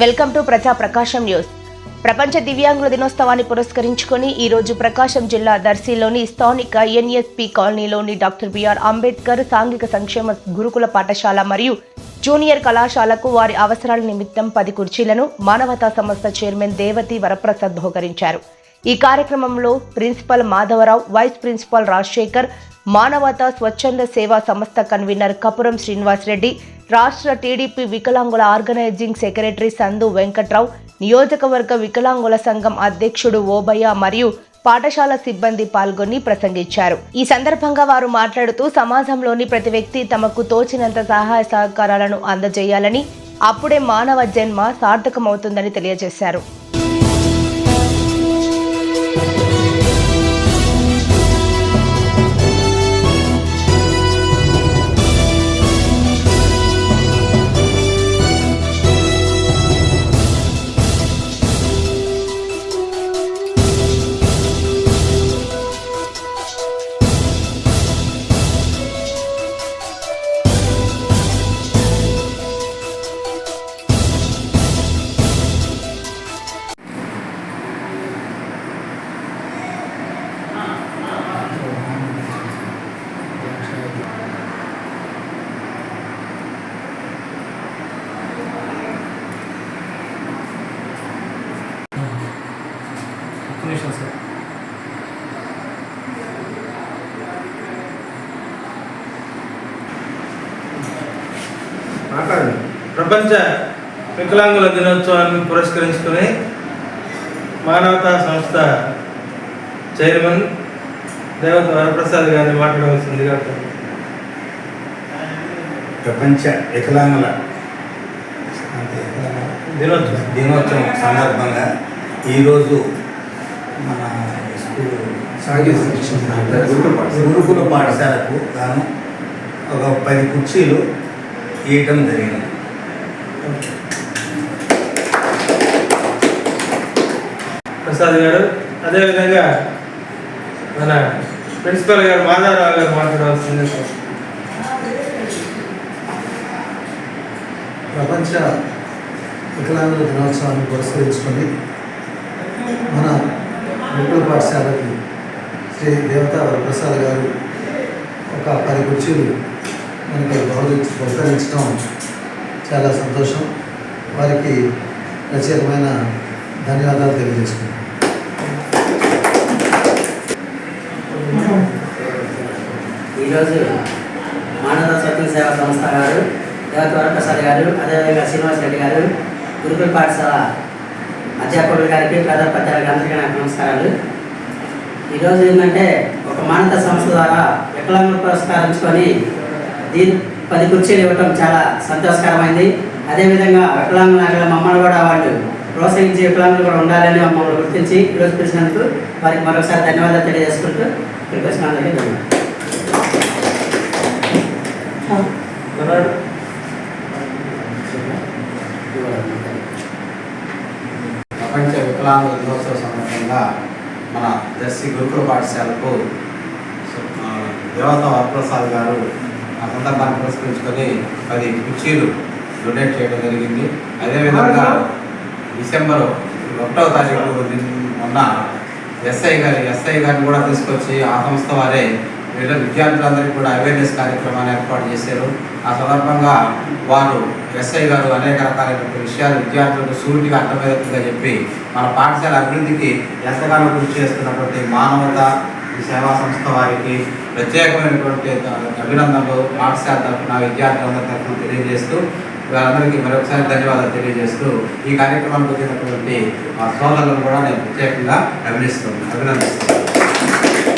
Welcome to ప్రజా ప్రకాశం news. ప్రపంచ దివ్యాంగుల దినోత్సవాన్ని పురస్కరించుకొని ఈ రోజు ప్రకాశం జిల్లా దర్శిలోని స్థానిక ఎన్ఎస్పి కాలనీలోని డాక్టర్ బిఆర్ అంబేద్కర్ సాంఘిక సంక్షేమ గురుకుల పాఠశాల మరియు జూనియర్ కళాశాలకు వారి అవసరాల నిమిత్తం పది కుర్చీలను మానవతా సంస్థ చైర్మన్ దేవతి వరప్రసాద్ బహుకరించారు. ఈ కార్యక్రమంలో principal Madhavarao vice principal Rajasekhar మానవతా స్వచ్ఛంద సేవా సంస్థ కన్వీనర్ కపురం శ్రీనివాస్ రెడ్డి రాష్ట్ర టీడీపీ వికలాంగుల ఆర్గనైజింగ్ సెక్రటరీ సందు వెంకట్రావు నియోజకవర్గ వికలాంగుల సంఘం అధ్యక్షుడు ఓబయ్య మరియు పాఠశాల సిబ్బంది పాల్గొని ప్రసంగించారు. ఈ సందర్భంగా వారు మాట్లాడుతూ సమాజంలోని ప్రతి వ్యక్తి తమకు తోచినంత సహాయ సహకారాలను అందజేయాలని అప్పుడే మానవ జన్మ సార్థకమవుతుందని తెలియజేశారు. నిమిషం సార్ మాట్లాడండి ప్రపంచ వికలాంగుల దినోత్సవాన్ని పురస్కరించుకుని మానవతా సంస్థ చైర్మన్ దేవత వరప్రసాద్ గారిని మాట్లాడవలసిందిగా. ప్రపంచ వికలాంగుల దినోత్సవం. దినోత్సవం సందర్భంగా ఈరోజు మన స్కూల్ గురుకుల పాఠశాలకు గాను ఒక పది కుర్చీలు ఇవ్వటం జరిగింది. ప్రసాద్ గారు అదేవిధంగా మన ప్రిన్సిపల్ గారు మాధవరావు గారు మాట్లాడవలసింది ప్రపంచ వికలాంగుల దినోత్సవాన్ని పురస్కరించుకొని మన గుంటూరు పాఠశాలకి శ్రీ దేవతా వరప్రసాద్ గారు ఒక పది కుర్చీలు మనకి బహుకరించి బహుకరించడం చాలా సంతోషం. వారికి ప్రత్యేకమైన ధన్యవాదాలు తెలియజేసుకున్నాం ఈరోజు మానవ స్వచ్ఛ సేవా సంస్థ గారు దేవత వరప్రసాద్ గారు అదేవిధంగా శ్రీనివాస్ రెడ్డి గారు గురుకుల పాఠశాల అధ్యాపకుల గారికి ప్రధానోపాధ్యాయులకు అందరికీ నాకు నమస్కారాలు. ఈరోజు ఏంటంటే ఒక మానవ సంస్థ ద్వారా వికలాంగులు పురస్కరించుకొని దీని పది కుర్చీలు ఇవ్వటం చాలా సంతోషకరమైంది. అదేవిధంగా వికలాంగుల నాయకుల మమ్మల్ని కూడా వాళ్ళు ప్రోత్సహించి వికలాంగులు కూడా ఉండాలని మమ్మల్ని గుర్తించి ఈరోజు పిలిచినందుకు వారికి మరొకసారి ధన్యవాదాలు తెలియజేసుకుంటూ ఇక్కడికి వచ్చిన అందరికీ ధన్యవాదాలు ప్రపంచ వికలాంగుల దినోత్సవ సందర్భంగా మన దర్శి గురుకుల పాఠశాలకు దేవత వరప్రసాద్ గారు ఆ సందర్భాన్ని పురస్కరించుకొని పది కుర్చీలు డొనేట్ చేయడం జరిగింది. అదేవిధంగా డిసెంబర్ ఒకటవ తారీఖు మొన్న ఎస్ఐ గారి ఎస్ఐ గారిని కూడా తీసుకొచ్చి ఆ సంస్థ వారే లేదా విద్యార్థులందరికీ కూడా అవేర్నెస్ కార్యక్రమాన్ని ఏర్పాటు చేశారు. ఆ సందర్భంగా వారు ఎస్ఐ గారు అనేక రకాలైన విషయాలు విద్యార్థులకు సూటిగా అర్థమయ్యేట్టుగా చెప్పి మన పాఠశాల అభివృద్ధికి ఎంతగానో కృషి చేస్తున్నటువంటి మానవత సేవా సంస్థ వారికి ప్రత్యేకమైనటువంటి అభినందనలు పాఠశాల తరఫున విద్యార్థులందరి తరఫున తెలియజేస్తూ వారందరికీ మరొకసారి ధన్యవాదాలు తెలియజేస్తూ ఈ కార్యక్రమానికి వచ్చినటువంటి మా సోదరులను కూడా నేను ప్రత్యేకంగా అభినందిస్తున్నాను అభినందిస్తున్నాను.